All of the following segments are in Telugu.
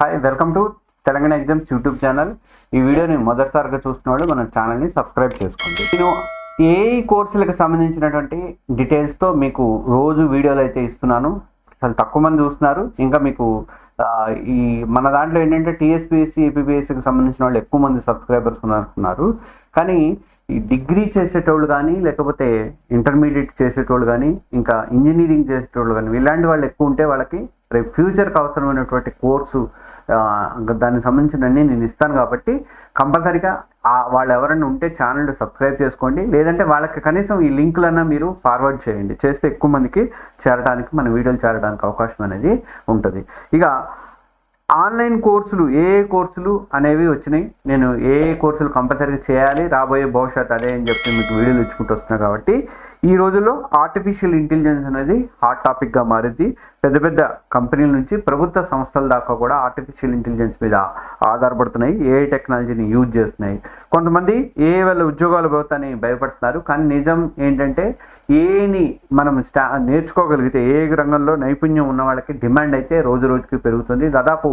Hi welcome to Telangana exams YouTube channel ఈ వీడియోని మొదటిసారిగా చూస్తున్న వాళ్ళు మన ఛానల్ని సబ్స్క్రైబ్ చేసుకోండి. నేను ఏ కోర్సులకు సంబంధించినటువంటి డీటెయిల్స్తో మీకు రోజు వీడియోలు అయితే ఇస్తున్నాను. చాలా తక్కువ మంది చూస్తున్నారు. ఇంకా మీకు ఈ మన దాంట్లో ఏంటంటే టీఎస్పీఎస్సీ ఏపీపీఎస్సీకి సంబంధించిన వాళ్ళు ఎక్కువ మంది సబ్స్క్రైబర్స్ ఉన్నారు కానీ ఈ డిగ్రీ చేసేటోళ్ళు కానీ లేకపోతే ఇంటర్మీడియట్ చేసేటోళ్ళు కానీ ఇంకా ఇంజనీరింగ్ చేసేటోళ్ళు కానీ ఇలాంటి వాళ్ళు ఎక్కువ ఉంటే వాళ్ళకి రేపు ఫ్యూచర్కి అవసరమైనటువంటి కోర్సు ఆ, దానికి సంబంధించినవన్నీ నేను ఇస్తాను కాబట్టి కంపల్సరీగా వాళ్ళు ఎవరైనా ఉంటే ఛానల్ సబ్స్క్రైబ్ చేసుకోండి. లేదంటే వాళ్ళకి కనీసం ఈ లింకులన్నా మీరు ఫార్వర్డ్ చేయండి. చేస్తే ఎక్కువ మందికి చేరడానికి మన వీడియోలు చేరడానికి అవకాశం అనేది ఉంటుంది. ఇక ఆన్లైన్ కోర్సులు ఏ ఏ కోర్సులు అనేవి వచ్చినాయి. నేను ఏ ఏ కోర్సులు కంపల్సరీగా చేయాలి రాబోయే భవిష్యత్ అదే అని చెప్పి మీకు వీడియోలు ఇచ్చుకుంటూ వస్తున్నాను కాబట్టి ఈ రోజుల్లో ఆర్టిఫిషియల్ ఇంటెలిజెన్స్ అనేది హాట్ టాపిక్గా మారింది. పెద్ద పెద్ద కంపెనీల నుంచి ప్రభుత్వ సంస్థల దాకా కూడా ఆర్టిఫిషియల్ ఇంటెలిజెన్స్ మీద ఆధారపడుతున్నాయి. ఏఐ టెక్నాలజీని యూజ్ చేస్తున్నాయి. కొంతమంది ఏ వల్ల ఉద్యోగాలు పోతాయని భయపడుతున్నారు. కానీ నిజం ఏంటంటే ఏని మనం స్టా నేర్చుకోగలిగితే ఏ రంగంలో నైపుణ్యం ఉన్న వాళ్ళకి డిమాండ్ అయితే రోజు రోజుకి పెరుగుతుంది. దాదాపు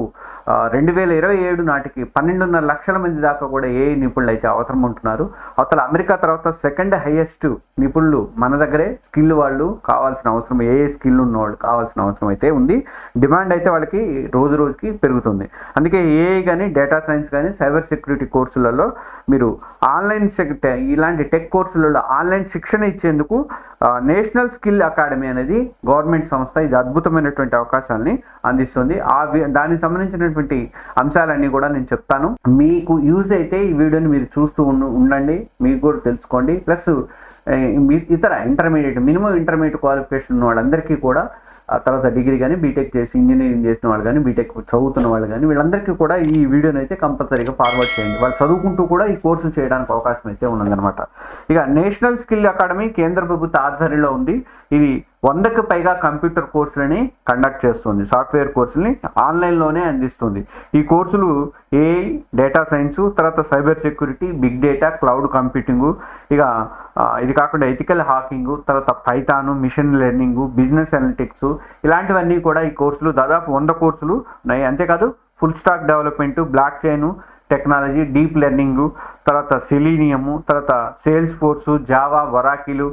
రెండు వేల ఇరవై ఏడు నాటికి పన్నెండున్నర లక్షల మంది దాకా కూడా ఏ నిపుణులు అయితే అవసరం ఉంటున్నారు. అవతల అమెరికా తర్వాత సెకండ్ హైయెస్ట్ నిపుణులు మన దగ్గరే స్కిల్ వాళ్ళు కావాల్సిన అవసరం ఏ స్కిల్ ఉన్న వాళ్ళు కావాల్సిన అవసరం అయితే ఉంది. డిమాండ్ అయితే వాళ్ళకి రోజు రోజుకి పెరుగుతుంది. అందుకే ఏఐ కానీ డేటా సైన్స్ కానీ సైబర్ సెక్యూరిటీ కోర్సులలో మీరు ఆన్లైన్ సెక్ ఇలాంటి టెక్ కోర్సులలో ఆన్లైన్ శిక్షణ ఇచ్చేందుకు నేషనల్ స్కిల్ అకాడమీ అనేది గవర్నమెంట్ సంస్థ ఇది అద్భుతమైనటువంటి అవకాశాలని అందిస్తుంది. ఆ దానికి సంబంధించినటువంటి అంశాలన్నీ కూడా నేను చెప్తాను. మీకు యూజ్ అయితే ఈ వీడియోని మీరు చూస్తూ ఉండండి. మీకు కూడా తెలుసుకోండి. ప్లస్ ఇతర ఇంటర్మీడియట్ మినిమం ఇంటర్మీడియట్ క్వాలిఫికేషన్ ఉన్న వాళ్ళందరికీ కూడా ఆ తర్వాత డిగ్రీ కానీ బీటెక్ చేసి ఇంజనీరింగ్ చేసిన వాళ్ళు కానీ బీటెక్ చదువుతున్న వాళ్ళు కానీ వీళ్ళందరికీ కూడా ఈ వీడియోని అయితే కంపల్సరీగా ఫార్వర్డ్ చేయండి. వాళ్ళు చదువుకుంటూ కూడా ఈ కోర్సులు చేయడానికి అవకాశం అయితే ఉన్నదనమాట ఇక నేషనల్ స్కిల్ అకాడమీ కేంద్ర ప్రభుత్వ ఆధ్వర్యంలో ఉంది. ఇది వందకు పైగా కంప్యూటర్ కోర్సులని కండక్ట్ చేస్తుంది సాఫ్ట్వేర్ కోర్సులని ఆన్లైన్లోనే అందిస్తుంది. ఈ కోర్సులు ఏఐ డేటా సైన్స్ తర్వాత cyber security big data cloud computing ఇక ఇది కాకుండా ఎథికల్ హాకింగ్ తర్వాత python machine learning business analytics ఇలాంటివన్నీ కూడా ఈ కోర్సులు దాదాపు వంద కోర్సులు ఉన్నాయి. అంతేకాదు full stack development blockchain technology deep learning తర్వాత సెలీనియము తర్వాత సేల్స్ ఫోర్సు జావా వరాకిలు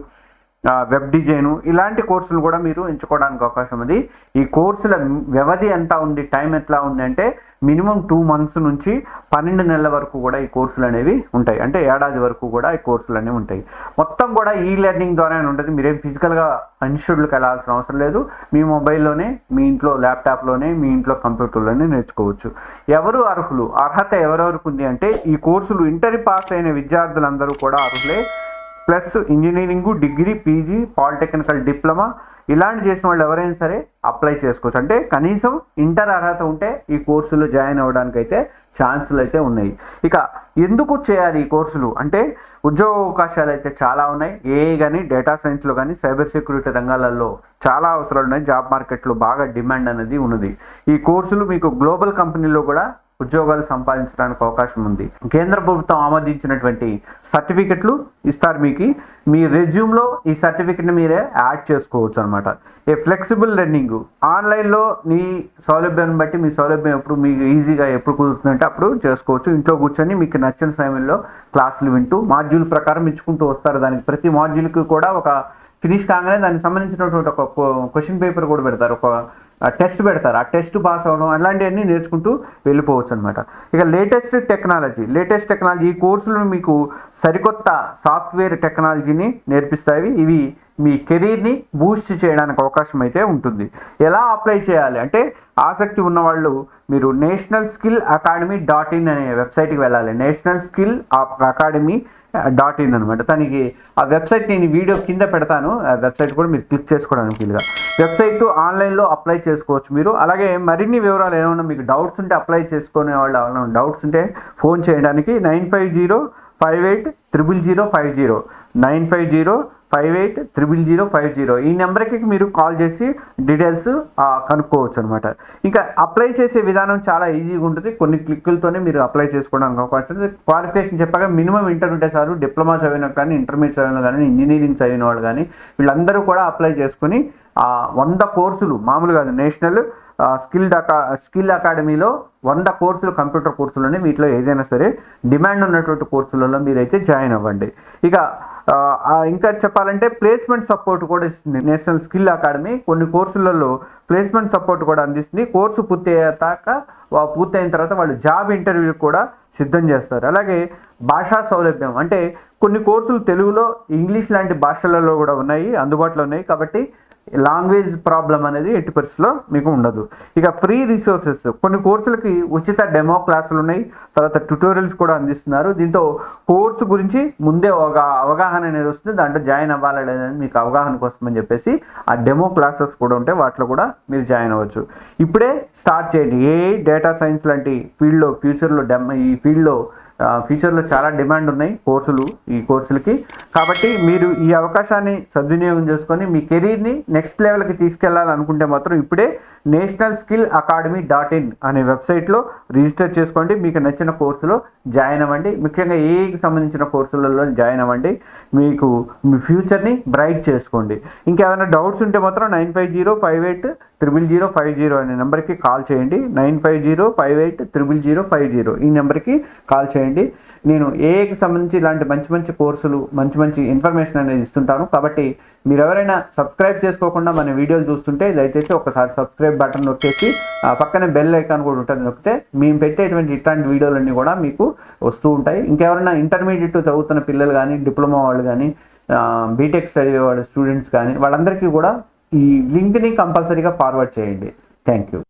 వెబ్ డిజైను ఇలాంటి కోర్సులు కూడా మీరు ఎంచుకోవడానికి అవకాశం ఉంది. ఈ కోర్సుల వ్యవధి ఎంత ఉంది టైం ఎట్లా ఉంది అంటే మినిమం టూ మంత్స్ నుంచి పన్నెండు నెలల వరకు కూడా ఈ కోర్సులు అనేవి ఉంటాయి. అంటే ఏడాది వరకు కూడా ఈ కోర్సులు అనేవి ఉంటాయి. మొత్తం కూడా ఈ లెర్నింగ్ ద్వారానే ఉంటుంది. మీరేం ఫిజికల్గా ఇన్స్టిట్యూట్లకు వెళ్ళాల్సిన అవసరం లేదు. మీ మొబైల్లోనే మీ ఇంట్లో ల్యాప్టాప్లోనే మీ ఇంట్లో కంప్యూటర్లోనే నేర్చుకోవచ్చు. ఎవరు అర్హులు? అర్హత ఎవరెవరికి ఉంది అంటే ఈ కోర్సులు ఇంటర్ పాస్ అయిన విద్యార్థులందరూ కూడా అర్హులే. Plus engineering degree PG polytechnical diploma ఇలాంటి చేసిన వాళ్ళు ఎవరైనా సరే అప్లై చేసుకోవచ్చు. అంటే కనీసం ఇంటర్ అర్హత ఉంటే ఈ కోర్సులో జాయిన్ అవ్వడానికి అయితే ఛాన్సులు అయితే ఉన్నాయి. ఇక ఎందుకు చేయాలి ఈ కోర్సులు? అంటే ఉద్యోగ అవకాశాలు అయితే చాలా ఉన్నాయి. ఏఐ కానీ డేటా సైన్స్లో కానీ సైబర్ సెక్యూరిటీ రంగాలలో చాలా అవసరాలు ఉన్నాయి. జాబ్ మార్కెట్లో బాగా డిమాండ్ అనేది ఉన్నది. ఈ కోర్సులు మీకు గ్లోబల్ కంపెనీలో కూడా ఉద్యోగాలు సంపాదించడానికి అవకాశం ఉంది. కేంద్ర ప్రభుత్వం ఆమోదించినటువంటి సర్టిఫికెట్లు ఇస్తారు మీకు. మీ రెజ్యూమ్లో ఈ సర్టిఫికెట్ని మీరే యాడ్ చేసుకోవచ్చు అనమాట ఏ ఫ్లెక్సిబుల్ లెర్నింగ్. ఆన్లైన్లో మీ సౌలభ్యాన్ని బట్టి మీ సౌలభ్యం ఎప్పుడు మీకు ఈజీగా ఎప్పుడు కుదురుతుందంటే అప్పుడు చేసుకోవచ్చు. ఇంట్లో కూర్చొని మీకు నచ్చిన సమయంలో క్లాసులు వింటూ మాడ్యూల్ ప్రకారం ఇచ్చుకుంటూ వస్తారు. దానికి ప్రతి మాడ్యూల్కి కూడా ఒక ఫినిష్ కాగానే దానికి సంబంధించినటువంటి ఒక క్వశ్చన్ పేపర్ కూడా పెడతారు. ఒక టెస్ట్ పెడతారు. ఆ టెస్ట్ పాస్ అవ్వడం అలాంటివన్నీ నేర్చుకుంటూ వెళ్ళిపోవచ్చు అనమాట ఇక లేటెస్ట్ టెక్నాలజీ. లేటెస్ట్ టెక్నాలజీ ఈ కోర్సులు మీకు సరికొత్త సాఫ్ట్వేర్ టెక్నాలజీని నేర్పిస్తాయి. ఇవి మీ కెరీర్ని బూస్ట్ చేయడానికి అవకాశం అయితే ఉంటుంది. ఎలా అప్లై చేయాలి? అంటే ఆసక్తి ఉన్నవాళ్ళు మీరు national skill academy dot in అనే వెబ్సైట్కి వెళ్ళాలి. National skill academy dot in అనమాట దానికి ఆ వెబ్సైట్ నేను వీడియో కింద పెడతాను. ఆ వెబ్సైట్ కూడా మీరు క్లిక్ చేసుకోవడానికి వీలుగా. వెబ్సైట్ ఆన్లైన్లో అప్లై చేసుకోవచ్చు మీరు. అలాగే మరిన్ని వివరాలు ఏమైనా మీకు డౌట్స్ ఉంటే అప్లై చేసుకునే వాళ్ళు ఏమైనా డౌట్స్ ఉంటే ఫోన్ చేయడానికి nine five zero five eight triple zero five zero. Nine five zero five eight triple zero five zero ఈ నెంబర్కి మీరు కాల్ చేసి డీటెయిల్స్ కనుక్కోవచ్చు అనమాట ఇంకా అప్లై చేసే విధానం చాలా ఈజీగా ఉంటుంది. కొన్ని క్లిక్కులతోనే మీరు అప్లై చేసుకోవడానికి అవకాశం క్వాలిఫికేషన్ చెప్పగా మినిమం ఇంటర్ ఉంటే చాలు డిప్లొమా చదివిన కానీ ఇంటర్మీడియట్ చదివిన కానీ ఇంజనీరింగ్ చదివిన వాళ్ళు కానీ వీళ్ళందరూ కూడా అప్లై చేసుకుని ఆ వంద కోర్సులు మామూలుగా నేషనల్ స్కిల్ అకా స్కిల్ అకాడమీలో వంద కోర్సులు కంప్యూటర్ కోర్సులని వీటిలో ఏదైనా సరే డిమాండ్ ఉన్నటువంటి కోర్సులలో మీరైతే జాయిన్ అవ్వండి. ఇక ఇంకా చెప్పాలంటే ప్లేస్మెంట్ సపోర్ట్ కూడా ఇస్తుంది. నేషనల్ స్కిల్ అకాడమీ కొన్ని కోర్సులలో ప్లేస్మెంట్ సపోర్ట్ కూడా అందిస్తుంది. కోర్సు పూర్తి అయ్యాక పూర్తయిన తర్వాత వాళ్ళు జాబ్ ఇంటర్వ్యూ కూడా సిద్ధం చేస్తారు. అలాగే భాషా సౌలభ్యం అంటే కొన్ని కోర్సులు తెలుగులో ఇంగ్లీష్ లాంటి భాషలలో కూడా ఉన్నాయి అందుబాటులో ఉన్నాయి కాబట్టి లాంగ్వేజ్ ప్రాబ్లం అనేది ఎట్టి పరిస్థితిలో మీకు ఉండదు. ఇక ఫ్రీ రిసోర్సెస్ కొన్ని కోర్సులకి ఉచిత డెమో క్లాసులు ఉన్నాయి. తర్వాత ట్యుటోరియల్స్ కూడా అందిస్తున్నారు. దీంతో కోర్సు గురించి ముందే ఒక అవగాహన అనేది వస్తుంది. దాంట్లో జాయిన్ అవ్వాలి లేదని మీకు అవగాహన కోసం అని చెప్పేసి ఆ డెమో క్లాసెస్ కూడా ఉంటాయి వాటిలో కూడా మీరు జాయిన్ అవ్వచ్చు. ఇప్పుడే స్టార్ట్ చేయండి. ఏ డేటా సైన్స్ లాంటి ఫీల్డ్లో ఫ్యూచర్లో డెమ్ ఈ ఫీల్డ్లో ఫ్యూచర్లో చాలా డిమాండ్ ఉన్నాయి కోర్సులు ఈ కోర్సులకి. కాబట్టి మీరు ఈ అవకాశాన్ని సద్వినియోగం చేసుకొని మీ కెరీర్ని నెక్స్ట్ లెవెల్కి తీసుకెళ్ళాలనుకుంటే మాత్రం ఇప్పుడే national skill academy dot in అనే వెబ్సైట్లో రిజిస్టర్ చేసుకోండి. మీకు నచ్చిన కోర్సులో జాయిన్ అవ్వండి. ముఖ్యంగా ఏకి సంబంధించిన కోర్సులలో జాయిన్ అవ్వండి. మీకు మీ ఫ్యూచర్ని బ్రైట్ చేసుకోండి. ఇంకేమైనా డౌట్స్ ఉంటే మాత్రం nine five zero five eight triple zero five zero అనే నెంబర్కి కాల్ చేయండి. Nine five zero five eight triple zero five zero ఈ నెంబర్కి కాల్ చేయండి. నేను ఏఐకి సంబంధించి ఇలాంటి మంచి మంచి కోర్సులు మంచి మంచి ఇన్ఫర్మేషన్ అనేది ఇస్తుంటాను. కాబట్టి మీరు ఎవరైనా సబ్స్క్రైబ్ చేసుకోకుండా మన వీడియోలు చూస్తుంటే దయచేసి ఒకసారి సబ్స్క్రైబ్ బటన్ నొక్కేసి పక్కనే బెల్ ఐకాన్ కూడా ఉంటుంది నొక్కితే మేము పెట్టేటువంటి ఇట్లాంటి వీడియోలన్నీ కూడా మీకు వస్తూ ఉంటాయి. ఇంకెవరైనా ఇంటర్మీడియట్ చదువుతున్న పిల్లలు కానీ డిప్లొమా వాళ్ళు కానీ బీటెక్ చదివే వాళ్ళ స్టూడెంట్స్ కానీ వాళ్ళందరికీ కూడా ఈ లింక్ని కంపల్సరీగా ఫార్వర్డ్ చేయండి. Thank you.